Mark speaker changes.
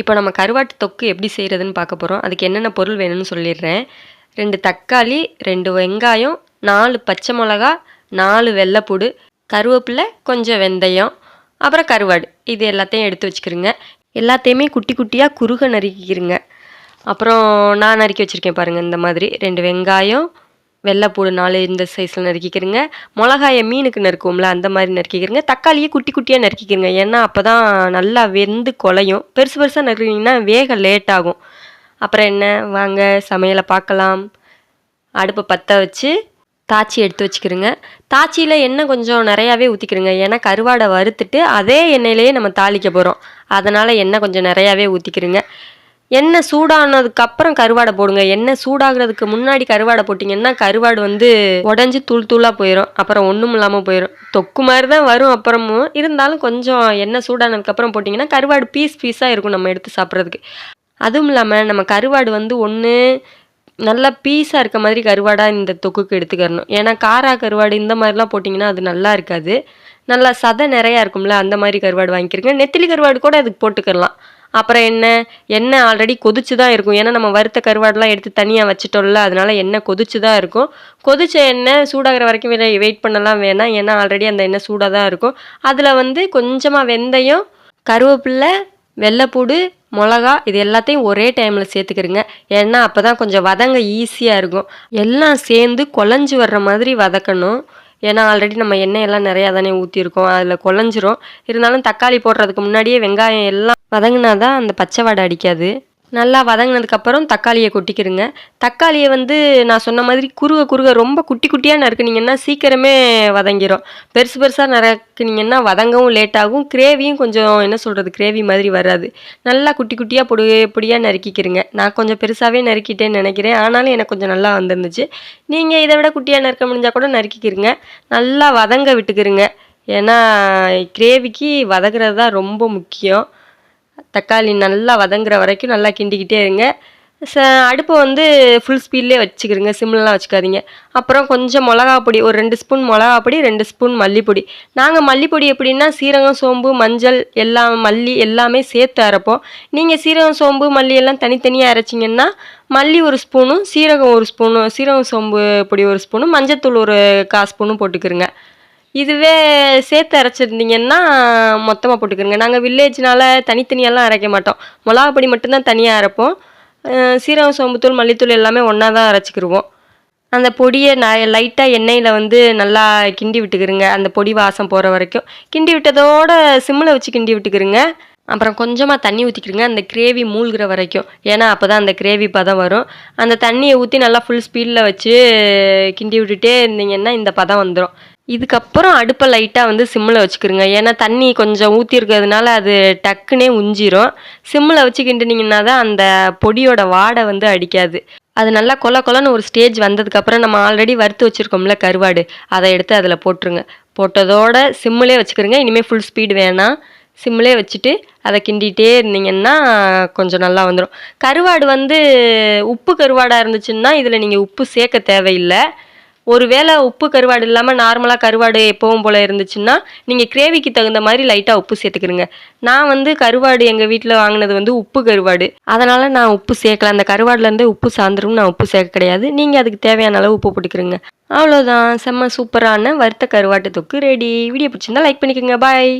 Speaker 1: இப்போ நம்ம கருவாட்டு தொக்கு எப்படி செய்கிறதுன்னு பார்க்க போகிறோம் அதுக்கு என்னென்ன பொருள் வேணும்னு சொல்லிடுறேன். ரெண்டு தக்காளி ரெண்டு வெங்காயம் நாலு பச்சை மிளகா நாலு வெள்ளைப்பூடு கருவேப்பிலை கொஞ்சம் வெந்தயம் அப்புறம் கருவாடு. இது எல்லாத்தையும் எடுத்து வச்சுக்கிறோங்க எல்லாத்தையுமே குட்டி குட்டியாக குறுக நறுக்கிக்கிறங்க அப்புறம் நான் நறுக்கி வச்சுருக்கேன் பாருங்கள் இந்த மாதிரி. ரெண்டு வெங்காயம் வெள்ளைப்பூடு நாலு இந்த சைஸில் நறுக்கிக்கிறங்க. மிளகாயை மீனுக்கு நறுக்குவோம்ல அந்த மாதிரி நறுக்கிக்கிறங்க. தக்காளியை குட்டி குட்டியாக நறுக்கிக்கிறங்க. ஏன்னா அப்போ தான் நல்லா வெந்து குலையும். பெருசு பெருசாக நறுக்கினீங்கன்னா வேக லேட் ஆகும். அப்புறம் என்ன? வாங்க சமையலை பார்க்கலாம். அடுப்பை பற்ற வச்சு தாச்சி எடுத்து வச்சுக்கிறோங்க. தாச்சியில் எண்ணெய் கொஞ்சம் நிறையாவே ஊற்றிக்கிறோங்க ஏன்னா கருவாடை வறுத்துட்டு அதே எண்ணெயிலேயே நம்ம தாளிக்க போகிறோம் அதனால் எண்ணெய் கொஞ்சம் நிறையாவே ஊற்றிக்கிறோங்க எண்ணெய் சூடானதுக்கப்புறம் கருவாடை போடுங்க. எண்ணெய் சூடாகிறதுக்கு முன்னாடி கருவாடை போட்டிங்கன்னா கருவாடு வந்து உடஞ்சி தூள் தூளாக போயிடும் அப்புறம் ஒன்றும் இல்லாமல் போயிடும் தொக்கு மாதிரி தான் வரும் அப்புறமும். இருந்தாலும் கொஞ்சம் எண்ணெய் சூடானதுக்கப்புறம் போட்டிங்கன்னா கருவாடு பீஸ் பீஸாக இருக்கும் நம்ம எடுத்து சாப்பிட்றதுக்கு. அதுவும் இல்லாமல் நம்ம கருவாடு வந்து ஒன்று நல்லா பீஸாக இருக்க மாதிரி கருவாடாக இந்த தொக்குக்கு எடுத்துக்கிறணும். ஏன்னா காரா கருவாடு இந்த மாதிரிலாம் போட்டிங்கன்னா அது நல்லா இருக்காது. நல்லா சதை நிறையா இருக்கும்ல அந்த மாதிரி கருவாடு வாங்கிக்கிறங்க. நெத்திலி கருவாடு கூட அதுக்கு போட்டுக்கலாம். அப்புறம் என்ன? எண்ணெய் ஆல்ரெடி கொதிச்சு தான் இருக்கும். ஏன்னா நம்ம வறுத்த கருவாடெலாம் எடுத்து தனியாக வச்சுட்டோம்ல அதனால எண்ணெய் கொதிச்சு தான் இருக்கும். கொதிச்ச எண்ணெய் சூடாகிற வரைக்கும் வெயிட் பண்ணலாம் வேணாம். ஏன்னா ஆல்ரெடி அந்த எண்ணெய் சூடாக தான் இருக்கும். அதில் வந்து கொஞ்சமாக வெந்தயம் கருவேப்பில்லை வெள்ளைப்பூடு மிளகா இது எல்லாத்தையும் ஒரே டைமில் சேர்த்துக்கிறங்க ஏன்னா அப்போ தான் கொஞ்சம் வதங்க ஈஸியாக இருக்கும். எல்லாம் சேர்ந்து குழஞ்சி வர்ற மாதிரி வதக்கணும். ஏன்னா ஆல்ரெடி நம்ம எண்ணெய் எல்லாம் நிறையா தானே ஊற்றிருக்கோம் அதில் குழஞ்சிரும். இருந்தாலும் தக்காளி போடுறதுக்கு முன்னாடியே வெங்காயம் எல்லாம் வதங்கினா தான் அந்த பச்சை வாடை அடிக்காது. நல்லா வதங்கினதுக்கப்புறம் தக்காளியை கொட்டிக்கிடுங்க. தக்காளியை வந்து நான் சொன்ன மாதிரி குறுக குறுக ரொம்ப குட்டி குட்டியாக நறுக்குனீங்கன்னா சீக்கிரமே வதங்கிடும் பெருசு பெருசாக நறுக்குனீங்கன்னா வதங்கவும் லேட் ஆகும். கிரேவியும் கொஞ்சம் என்ன சொல்கிறது கிரேவி மாதிரி வராது. நல்லா குட்டி குட்டியாக பொடி பொடியாக நறுக்கிக்கிறங்க நான் கொஞ்சம் பெருசாகவே நறுக்கிட்டேன்னு நினைக்கிறேன். ஆனாலும் எனக்கு கொஞ்சம் நல்லா வந்துருந்துச்சு. நீங்கள் இதை விட குட்டியாக நறுக்க முடிஞ்சால் கூட நறுக்கிக்கிறங்க நல்லா வதங்க விட்டுக்கிறங்க ஏன்னா கிரேவிக்கு வதங்குறது தான் ரொம்ப முக்கியம். தக்காளி நல்லா வதங்குற வரைக்கும் நல்லா கிண்டிக்கிட்டே இருங்க. ச அடுப்பை வந்து ஃபுல் ஸ்பீட்லேயே வச்சுக்கிறீங்க சிம்லலாம் வச்சுக்காதீங்க. அப்புறம் கொஞ்சம் மிளகா பொடி ஒரு ரெண்டு ஸ்பூன் மிளகா பொடி ரெண்டு ஸ்பூன் மல்லிப்பொடி நாங்கள் மல்லிப்பொடி எப்படின்னா சீரகம் சோம்பு மஞ்சள் எல்லாம் மல்லி எல்லாமே சேர்த்து அரைப்போம். நீங்கள் சீரகம் சோம்பு மல்லி எல்லாம் தனித்தனியாக அரைச்சிங்கன்னா மல்லி ஒரு ஸ்பூனும் சீரகம் ஒரு ஸ்பூனும் சீரகம் சோம்பு பொடி ஒரு ஸ்பூனும் மஞ்சத்தூள் ஒரு கால் ஸ்பூனும் போட்டுக்கிறேங்க இதுவே சேர்த்து அரைச்சிருந்தீங்கன்னா மொத்தமாக போட்டுக்கிறோங்க நாங்கள் வில்லேஜ்னால தனித்தனியெல்லாம் அரைக்க மாட்டோம். மிளகா பொடி மட்டும்தான் தனியாக அரைப்போம். சீரகம் சோம்புத்தூள் மல்லித்தூள் எல்லாமே ஒன்றா தான் அரைச்சிக்கிருவோம். அந்த பொடியை நான் லைட்டாக எண்ணெயில் வந்து நல்லா கிண்டி விட்டுக்கிறோங்க அந்த பொடி வாசம் போகிற வரைக்கும். கிண்டி விட்டதோட சிம்மில் வச்சு கிண்டி விட்டுக்கிறோங்க அப்புறம் கொஞ்சமாக தண்ணி ஊற்றிக்கிடுங்க அந்த கிரேவி மூழ்கிற வரைக்கும். ஏன்னா அப்போ தான் அந்த கிரேவி பதம் வரும். அந்த தண்ணியை ஊற்றி நல்லா ஃபுல் ஸ்பீடில் வச்சு கிண்டி விட்டுட்டே இருந்தீங்கன்னா இந்த பதம் வந்துடும் இதுக்கப்புறம் அடுப்பை லைட்டாக வந்து சிம்மில் வச்சுக்கிறோங்க ஏன்னா தண்ணி கொஞ்சம் ஊற்றிருக்கிறதுனால அது டக்குனே உஞ்சிரும். சிம்மில் வச்சுக்கிட்டுனிங்கன்னா தான் அந்த பொடியோட வாடை வந்து அடிக்காது. அது நல்லா கொல கொலன்னு ஒரு ஸ்டேஜ் வந்ததுக்கப்புறம் நம்ம ஆல்ரெடி வறுத்து வச்சுருக்கோம்ல கருவாடு அதை எடுத்து அதில் போட்டுருங்க. போட்டதோட சிம்மிலே வச்சுக்கிறோங்க இனிமேல் ஃபுல் ஸ்பீடு வேணாம் சிம்மிலே வச்சுட்டு அதை கிண்டிகிட்டே இருந்தீங்கன்னா கொஞ்சம் நல்லா வந்துடும் கருவாடு வந்து உப்பு கருவாடாக இருந்துச்சுன்னா இதில் நீங்கள் உப்பு சேர்க்க தேவையில்லை. ஒருவேளை உப்பு கருவாடு இல்லாமல் நார்மலாக கருவாடு எப்பவும் போல் இருந்துச்சுன்னா நீங்கள் கிரேவிக்கு தகுந்த மாதிரி லைட்டாக உப்பு சேர்த்துக்கிறங்க நான் வந்து கருவாடு எங்கள் வீட்டில் வாங்கினது வந்து உப்பு கருவாடு. அதனால் நான் உப்பு சேர்க்கல. அந்த கருவாடுலேருந்தே உப்பு சார்ந்துரும் நான் உப்பு சேர்க்க கிடையாது. நீங்கள் அதுக்கு தேவையான அளவு உப்பு போட்டுக்கிறங்க அவ்வளோதான் செம்ம சூப்பரான வறுத்த கருவாட்டு தொக்கு ரெடி வீடியோ பிடிச்சிருந்தா லைக் பண்ணிக்கோங்க. பாய்